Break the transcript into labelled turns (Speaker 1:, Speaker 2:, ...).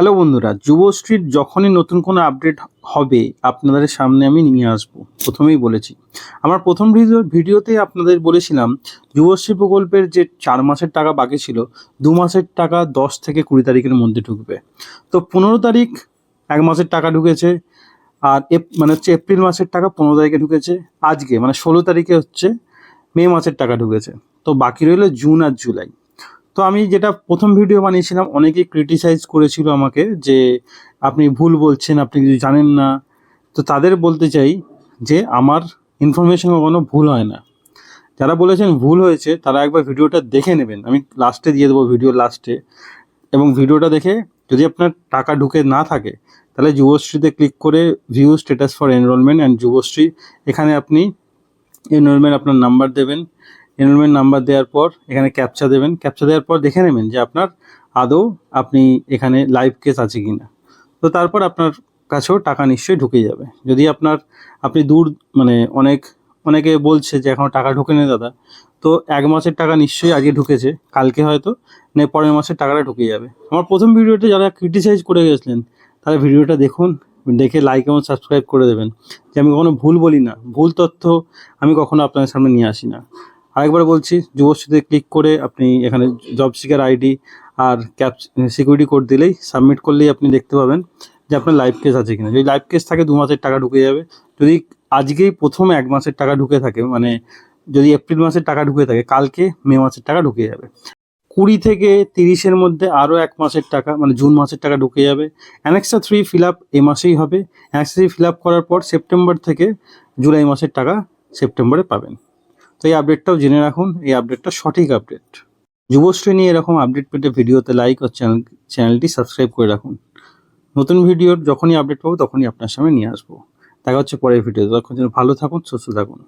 Speaker 1: Hello বন্ধুরা যুবশ্রীর যখনই নতুন কোনো আপডেট হবে, আপনাদের সামনে আমি নিয়ে আসব। প্রথমেই বলেছি, আমার প্রথম ভিডিও ভিডিওতে আপনাদের বলেছিলাম যুবশ্রী প্রকল্পের যে চার মাসের টাকা বাকি ছিল, দু মাসের টাকা দশ থেকে কুড়ি তারিখের মধ্যে ঢুকবে। তো পনেরো তারিখ এক মাসের টাকা ঢুকেছে, আর মানে হচ্ছে এপ্রিল মাসের টাকা পনেরো তারিখে ঢুকেছে, আজকে মানে ষোলো তারিখে হচ্ছে মে মাসের টাকা ঢুকেছে। তো বাকি রইল জুন আর জুলাই। তো আমি যেটা প্রথম ভিডিও বানিয়েছিলাম, অনেকেই ক্রিটিসাইজ করেছিল আমাকে যে আপনি ভুল বলছেন, আপনি কিছু জানেন না। তো তাদের বলতে চাই যে আমার ইনফরমেশন কখনো ভুল হয় না। যারা বলেছেন ভুল হয়েছে, তারা একবার ভিডিওটা দেখে নেবেন। আমি লাস্টে দিয়ে দেবো ভিডিও লাস্টে এবং ভিডিওটা দেখে যদি আপনার টাকা ঢুকে না থাকে, তাহলে যুবশ্রীতে ক্লিক করে view status for enrolment and Yuvashree এখানে আপনি এনরোলমেন্ট আপনার নাম্বার দেবেন। এনরোলমেন্ট নাম্বার দেওয়ার পর এখানে ক্যাপচা দেবেন। ক্যাপচা দেওয়ার পর দেখে নেবেন যে আপনার আদৌ আপনি এখানে লাইভ কেস আছে কি না তো তারপর আপনার কাছেও টাকা নিশ্চয়ই ঢুকে যাবে। যদি আপনার, আপনি দূর মানে অনেক, অনেকে বলছে যে এখনও টাকা ঢোকেনি দাদা। তো এক মাসের টাকা নিশ্চয়ই আজকে ঢুকেছে, কালকে হয়তো, না পরের মাসের টাকাটা ঢুকে যাবে। আমার প্রথম ভিডিওতে যারা ক্রিটিসাইজ করে গেছিলেন, তারা ভিডিওটা দেখুন, দেখে লাইক এবং সাবস্ক্রাইব করে দেবেন। যে আমি কখনো ভুল বলি না। ভুল তথ্য আমি কখনো আপনাদের সামনে নিয়ে আসি না। আরেকবার বলছি, যুবশ্রীতে ক্লিক করে আপনি এখানে জব সিকার আইডি আর ক্যাপ সিকিউরিটি কোড দিলেই সাবমিট করলেই আপনি দেখতে পাবেন যে আপনার লাইভ কেস আছে কিনা। যদি লাইভ কেস থাকে, দু মাসের টাকা ঢুকে যাবে। যদি আজকেই প্রথম এক মাসের টাকা ঢুকে থাকে মানে যদি এপ্রিল মাসের টাকা ঢুকে থাকে, কালকে মে মাসের টাকা ঢুকে যাবে। কুড়ি থেকে তিরিশের মধ্যে আরও এক মাসের টাকা মানে জুন মাসের টাকা ঢুকে যাবে। অ্যানেক্সা থ্রি ফিল আপ এ মাসেই হবে। অ্যানেক্সা থ্রি ফিল আপ করার পর সেপ্টেম্বর থেকে জুলাই মাসের টাকা সেপ্টেম্বরে পাবেন। তো এই আপডেটটাও জেনে রাখুন, এই আপডেটটা সঠিক আপডেট যুবশ্রী নিয়ে এরকম আপডেট পেতে ভিডিওতে লাইক ও চ্যানেল চ্যানেলটি সাবস্ক্রাইব করে রাখুন। নতুন ভিডিওর যখনই আপডেট পাবো তখনই আপনার সামনে নিয়ে আসব। দেখা হচ্ছে পরের ভিডিও তখন যেন ভালো থাকুন, সুস্থ থাকুন।